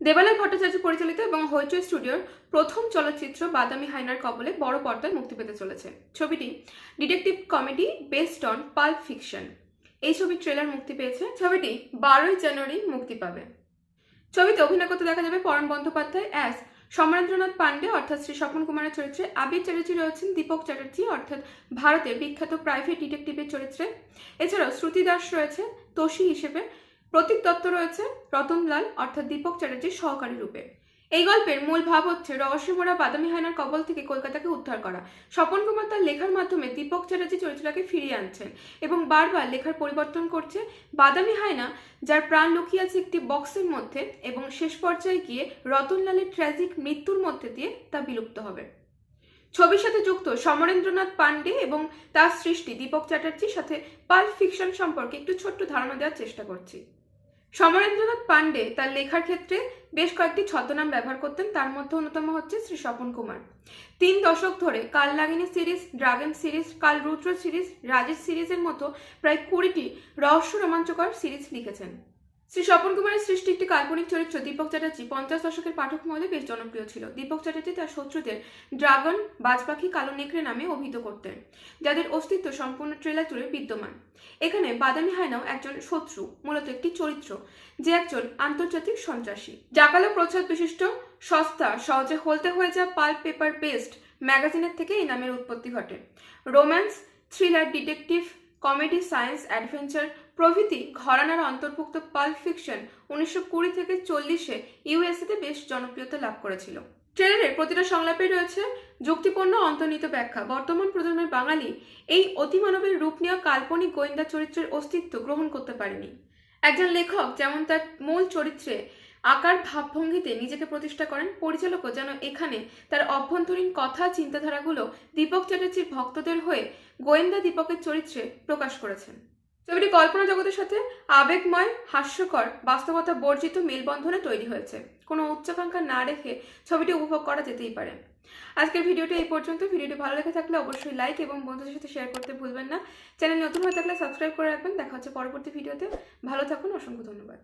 দেবালয় ভট্টাচার্য পরিচালিত এবং হইচই স্টুডিওর প্রথম চলচ্চিত্র বাদামি হাইনার কবলে বড় পর্দায় মুক্তি পেতে চলেছে। ছবিটি detective comedy based on pulp fiction. এই ছবির ট্রেলার মুক্তি পেয়েছে। ছবিটি বারোই জানুয়ারি মুক্তি পাবে। ছবিতে অভিনয় করতে দেখা যাবে পরম বন্দ্যোপাধ্যায় অ্যাস সমরেন্দ্রনাথ পান্ডে অর্থাৎ শ্রী স্বপন কুমারের চরিত্রে। আবির চ্যাটার্জি রয়েছেন দীপক চ্যাটার্জি, অর্থাৎ ভারতের বিখ্যাত প্রাইভেট ডিটেকটিভের চরিত্রে। এছাড়াও শ্রুতি দাস রয়েছে তোষী হিসেবে। প্রতীক দত্ত রয়েছে রতনলাল অর্থাৎ দীপক চ্যাটার্জির সহকারী রূপে। এই গল্পের মূল ভাব হচ্ছে রহস্যমোড়া বাদামি হায়নার কবল থেকে কলকাতাকে উদ্ধার করা। স্বপন কুমার তার লেখার মাধ্যমে দীপক চ্যাটার্জি চরিত্রটাকে ফিরিয়ে আনছেন এবং বারবার লেখার পরিবর্তন করছে বাদামি হায়না, যার প্রাণ লুকিয়ে আছে একটি বক্সের মধ্যে এবং শেষ পর্যায়ে গিয়ে রতনলালের ট্র্যাজিক মৃত্যুর মধ্যে দিয়ে তা বিলুপ্ত হবে। ছবির সাথে যুক্ত সমরেন্দ্রনাথ পান্ডে এবং তার সৃষ্টি দীপক চ্যাটার্জির সাথে পাল ফিকশন সম্পর্কে একটু ছোট্ট ধারণা দেওয়ার চেষ্টা করছি। সমরেন্দ্রনাথ পান্ডে তার লেখার ক্ষেত্রে বেশ কয়েকটি ছদ্মনাম ব্যবহার করতেন। তার মধ্যে অন্যতম হচ্ছে শ্রী স্বপন কুমার। তিন দশক ধরে কাল লাগিনী সিরিজ, ড্রাগন সিরিজ, কাল রুদ্র সিরিজ, রাজেশ সিরিজের মতো প্রায় কুড়িটি রহস্য রোমাঞ্চকর সিরিজ লিখেছেন। শ্রী স্বপন কুমারের সৃষ্টি একটি কাল্পনিক চরিত্র, দীপক চ্যাটার্জি। পঞ্চাশ দশকের পাঠক মহলে বেশ জনপ্রিয় ছিল। দীপক চ্যাটার্জি তার শত্রুদের ড্রাগন, বাজপাখি, কালো নেকড়ে নামে অভিহিত করতেন, যাদের অস্তিত্ব সম্পূর্ণ ট্রেলার জুড়ে বিদ্যমান। এখানে বাদামি হায়নাও একজন শত্রু, মূলত একটি চরিত্র, যে একজন আন্তর্জাতিক সন্ত্রাসী। জাকালো প্রচ্ছদ বিশিষ্ট সস্তা সহজে হলতে হয়ে যাওয়া পাল্প পেপার বেসড ম্যাগাজিনের থেকে এই নামের উৎপত্তি ঘটে। Romance, thriller, detective, comedy, science, adventure প্রভৃতি ঘরানার অন্তর্ভুক্ত পাল ফিকশন উনিশশো কুড়ি থেকে চল্লিশে ইউএসএতে বেশ জনপ্রিয়তা লাভ করেছিল। ট্রেলারের প্রতিটা সংলাপে রয়েছে যুক্তিপূর্ণ অন্তর্নিহিত ব্যাখ্যা। বর্তমান প্রজন্মের বাঙালি এই অতিমানবের রূপ নেওয়া কাল্পনিক গোয়েন্দা চরিত্রের অস্তিত্ব গ্রহণ করতে পারেনি। একজন লেখক যেমন তার মূল চরিত্রে আকার ভাবভঙ্গিতে নিজেকে প্রতিষ্ঠা করেন, পরিচালকও যেন এখানে তার অভ্যন্তরীণ কথা, চিন্তাধারাগুলো দীপক চ্যাটার্জির ভক্তদের হয়ে গোয়েন্দা দীপকের চরিত্রে প্রকাশ করেছেন। ছবিটি কল্পনা জগতের সাথে আবেগময়, হাস্যকর, বাস্তবতা বর্জিত মেলবন্ধনে তৈরি হয়েছে। কোনো উচ্চাকাঙ্ক্ষা না রেখে ছবিটি উপভোগ করা যেতেই পারে। আজকের ভিডিওটি এই পর্যন্ত। ভিডিওটি ভালো লেগে থাকলে অবশ্যই লাইক এবং বন্ধুদের সাথে শেয়ার করতে ভুলবেন না। চ্যানেল নতুন হয়ে থাকলে সাবস্ক্রাইব করে রাখবেন। দেখা হচ্ছে পরবর্তী ভিডিওতে। ভালো থাকুন, অসংখ্য ধন্যবাদ।